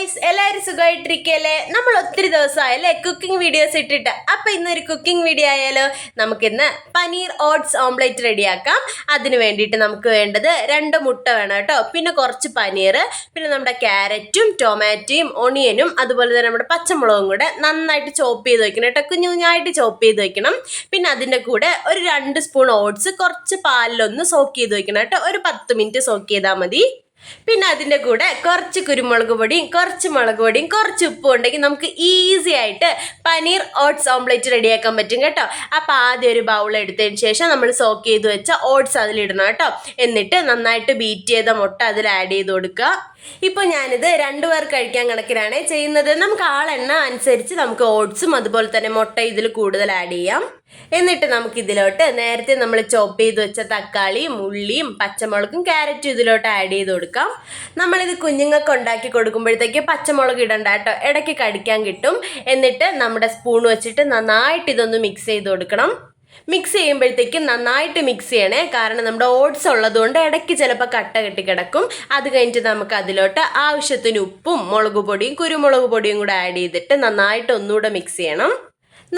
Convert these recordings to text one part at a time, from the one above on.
Guys എല്ലാവരും സുഖമായിട്ടിരിക്കല്ലേ? നമ്മൾ ഒത്തിരി ദിവസമായല്ലേ കുക്കിംഗ് വീഡിയോസ് ഇട്ടിട്ട്? അപ്പം ഇന്നൊരു കുക്കിംഗ് വീഡിയോ ആയാലോ? നമുക്കിന്ന് പനീർ ഓട്സ് ഓംലെറ്റ് റെഡിയാക്കാം. അതിന് വേണ്ടിയിട്ട് നമുക്ക് വേണ്ടത് രണ്ട് മുട്ട വേണം കേട്ടോ. പിന്നെ കുറച്ച് പനീർ പിന്നെ നമ്മുടെ ക്യാരറ്റും ടൊമാറ്റോയും ഒണിയനും അതുപോലെ തന്നെ നമ്മുടെ പച്ചമുളകും കൂടെ നന്നായിട്ട് ചോപ്പ് ചെയ്ത് വെക്കണം കേട്ടോ. കുഞ്ഞു കുഞ്ഞായിട്ട് ചോപ്പ് ചെയ്ത് വെക്കണം. പിന്നെ അതിന്റെ കൂടെ ഒരു രണ്ട് സ്പൂൺ ഓട്സ് കുറച്ച് പാലിലൊന്ന് സോക്ക് ചെയ്ത് വെക്കണം കേട്ടോ. ഒരു പത്ത് മിനിറ്റ് സോക്ക് ചെയ്താൽ മതി. പിന്നെ അതിന്റെ കൂടെ കുറച്ച് കുരുമുളക് പൊടിയും കുറച്ച് മുളക് പൊടിയും കുറച്ച് ഉപ്പും ഉണ്ടെങ്കിൽ നമുക്ക് ഈസി ആയിട്ട് പനീർ ഓട്സ് ഓംലെറ്റ് റെഡിയാക്കാൻ പറ്റും കേട്ടോ. അപ്പോൾ ആദ്യം ഒരു ബൗൾ എടുത്തതിന് ശേഷം നമ്മൾ സോക്ക് ചെയ്ത് വെച്ച ഓട്സ് അതിലിടണം കേട്ടോ. എന്നിട്ട് നന്നായിട്ട് ബീറ്റ് ചെയ്ത മുട്ട അതിൽ ആഡ് ചെയ്ത് കൊടുക്കുക. ഇപ്പോൾ ഞാനിത് രണ്ടു പേർ കഴിക്കാൻ കണക്കിലാണ് ചെയ്യുന്നത്. നമുക്ക് ആളെണ്ണ അനുസരിച്ച് നമുക്ക് ഓട്സും അതുപോലെ തന്നെ മുട്ട ഇതിൽ കൂടുതൽ ആഡ് ചെയ്യാം. എന്നിട്ട് നമുക്ക് ഇതിലോട്ട് നേരത്തെ നമ്മൾ ചോപ്പ് ചെയ്ത് വെച്ച തക്കാളിയും ഉള്ളിയും പച്ചമുളകും ക്യാരറ്റും ഇതിലോട്ട് ആഡ് ചെയ്ത് കൊടുക്കാം. നമ്മളിത് കുഞ്ഞുങ്ങൾക്ക് ഉണ്ടാക്കി കൊടുക്കുമ്പോഴത്തേക്ക് പച്ചമുളക് ഇടണ്ട കേട്ടോ. ഇടയ്ക്ക് കടിക്കാൻ കിട്ടും. എന്നിട്ട് നമ്മുടെ സ്പൂൺ വെച്ചിട്ട് നന്നായിട്ട് ഇതൊന്ന് മിക്സ് ചെയ്ത് കൊടുക്കണം. മിക്സ് ചെയ്യുമ്പോഴത്തേക്കും നന്നായിട്ട് മിക്സ് ചെയ്യണേ. കാരണം നമ്മുടെ ഓട്സ് ഉള്ളതുകൊണ്ട് ഇടയ്ക്ക് ചിലപ്പോൾ കട്ട കെട്ടി കിടക്കും. അത് കഴിഞ്ഞിട്ട് നമുക്ക് അതിലോട്ട് ആവശ്യത്തിന് ഉപ്പും മുളക് പൊടിയും കുരുമുളക് പൊടിയും കൂടെ ആഡ് ചെയ്തിട്ട് നന്നായിട്ട് ഒന്നുകൂടെ മിക്സ് ചെയ്യണം.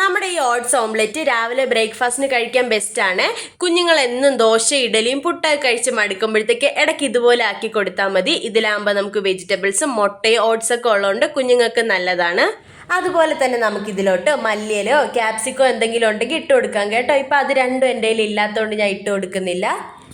നമ്മുടെ ഈ ഓട്സ് ഓംലെറ്റ് രാവിലെ ബ്രേക്ക്ഫാസ്റ്റിന് കഴിക്കാൻ ബെസ്റ്റാണ് കുഞ്ഞുങ്ങൾ എന്നും ദോശ ഇഡലിയും പുട്ടൊക്കെ കഴിച്ച് മടുക്കുമ്പോഴത്തേക്ക് ഇടയ്ക്ക് ഇതുപോലെ ആക്കി കൊടുത്താൽ മതി. ഇതിലാകുമ്പോൾ നമുക്ക് വെജിറ്റബിൾസും മുട്ടയും ഓട്സൊക്കെ ഉള്ളതുകൊണ്ട് കുഞ്ഞുങ്ങൾക്ക് നല്ലതാണ്. അതുപോലെ തന്നെ നമുക്കിതിലോട്ട് മല്ലിയിലോ ക്യാപ്സിക്കോ എന്തെങ്കിലും ഉണ്ടെങ്കിൽ ഇട്ട് കൊടുക്കാം കേട്ടോ. ഇപ്പം അത് രണ്ടും എന്റെ കയ്യിൽ ഇല്ലാത്തതുകൊണ്ട് ഞാൻ ഇട്ട് കൊടുക്കുന്നില്ല.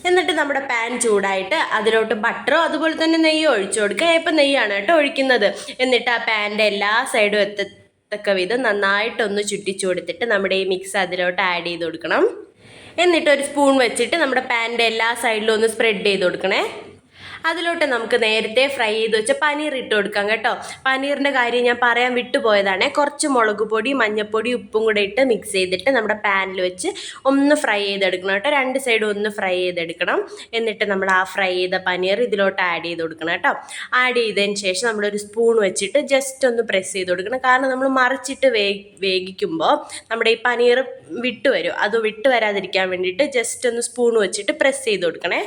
എന്നിട്ട് നമ്മുടെ പാൻ ചൂടായിട്ട് അതിലോട്ട് ബട്ടറോ അതുപോലെ തന്നെ നെയ്യോ ഒഴിച്ചു കൊടുക്കുക. ഇപ്പം നെയ്യാണ് കേട്ടോ ഒഴിക്കുന്നത്. എന്നിട്ട് ആ പാന്റെ എല്ലാ സൈഡും എത്തത്തക്ക വിധം നന്നായിട്ടൊന്ന് ചുറ്റിച്ചു കൊടുത്തിട്ട് നമ്മുടെ ഈ മിക്സ് അതിലോട്ട് ആഡ് ചെയ്ത് കൊടുക്കണം. എന്നിട്ട് ഒരു സ്പൂൺ വെച്ചിട്ട് നമ്മുടെ പാന്റെ എല്ലാ സൈഡിലും ഒന്ന് സ്പ്രെഡ് ചെയ്ത് കൊടുക്കണേ. അതിലോട്ട് നമുക്ക് നേരത്തെ ഫ്രൈ ചെയ്ത് വെച്ച പനീർ ഇട്ട് കൊടുക്കാം കേട്ടോ. പനീറിന്റെ കാര്യം ഞാൻ പറയാൻ വിട്ടുപോയതാണ്. കുറച്ച് മുളക് പൊടി മഞ്ഞൾപ്പൊടി ഉപ്പും കൂടെ ഇട്ട് മിക്സ് ചെയ്തിട്ട് നമ്മുടെ പാനിൽ വെച്ച് ഒന്ന് ഫ്രൈ ചെയ്തെടുക്കണം കേട്ടോ. രണ്ട് സൈഡും ഒന്ന് ഫ്രൈ ചെയ്തെടുക്കണം. എന്നിട്ട് നമ്മൾ ആ ഫ്രൈ ചെയ്ത പനീർ ഇതിലോട്ട് ആഡ് ചെയ്ത് കൊടുക്കണം കേട്ടോ. ആഡ് ചെയ്തതിന് ശേഷം നമ്മളൊരു സ്പൂൺ വെച്ചിട്ട് ജസ്റ്റ് ഒന്ന് പ്രസ് ചെയ്ത് കൊടുക്കണം. കാരണം നമ്മൾ മറിച്ചിട്ട് വേ വേഗിക്കുമ്പോൾ നമ്മുടെ ഈ പനീർ വിട്ടുവരും അത് വിട്ടു വരാതിരിക്കാൻ വേണ്ടിയിട്ട് ജസ്റ്റ് ഒന്ന് സ്പൂൺ വെച്ചിട്ട് പ്രസ് ചെയ്ത് കൊടുക്കണേ.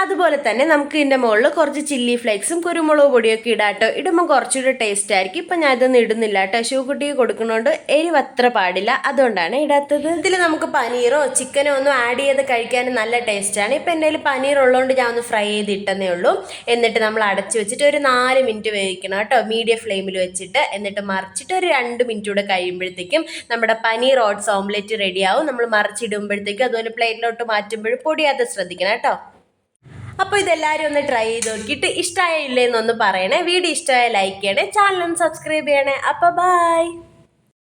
അതുപോലെ തന്നെ നമുക്ക് ഇതിന്റെ മുകളിൽ കുറച്ച് ചില്ലി ഫ്ലേക്സും കുരുമുളക് പൊടിയൊക്കെ ഇടാട്ടോ ഇടുമ്പോൾ കുറച്ചുകൂടി ടേസ്റ്റ് ആയിരിക്കും. ഇപ്പം ഞാൻ ഇതൊന്നും ഇടുന്നില്ല കേട്ടോ. ഷൂക്കുട്ടിക്ക് കൊടുക്കുന്നതുകൊണ്ട് എരിവ് അത്ര പാടില്ല. അതുകൊണ്ടാണ് ഇടാത്തത്. ഇതിൽ നമുക്ക് പനീറോ ചിക്കനോ ഒന്നും ആഡ് ചെയ്ത് കഴിക്കാൻ നല്ല ടേസ്റ്റാണ് ഇപ്പം എന്റെ കയ്യിൽ പനീർ ഉള്ളതുകൊണ്ട് ഞാൻ ഒന്ന് ഫ്രൈ ചെയ്ത് ഇട്ടെന്നേ ഉള്ളൂ. എന്നിട്ട് നമ്മൾ അടച്ച് വെച്ചിട്ട് ഒരു നാല് മിനിറ്റ് വേവിക്കണം കേട്ടോ. മീഡിയം ഫ്ലെയിമിൽ വെച്ചിട്ട്. എന്നിട്ട് മറിച്ചിട്ട് ഒരു രണ്ട് മിനിറ്റ് കൂടെ കഴിയുമ്പോഴത്തേക്കും നമ്മുടെ പനീർ ഓട്സ് ഓംലെറ്റ് റെഡിയാവും നമ്മൾ മറിച്ചിടുമ്പോഴത്തേക്കും അതുപോലെ പ്ലേറ്റിലോട്ട് മാറ്റുമ്പോഴും പൊടിയാതെ ശ്രദ്ധിക്കണം കേട്ടോ. അപ്പോൾ ഇതെല്ലാവരും ഒന്ന് ട്രൈ ചെയ്ത് നോക്കിയിട്ട് ഇഷ്ടമായ ഇല്ലേന്നൊന്ന് പറയണേ. വീഡിയോ ഇഷ്ടമായ ലൈക്ക് ചെയ്യണേ. ചാനൽ ഒന്ന് സബ്സ്ക്രൈബ് ചെയ്യണേ. അപ്പോൾ ബൈ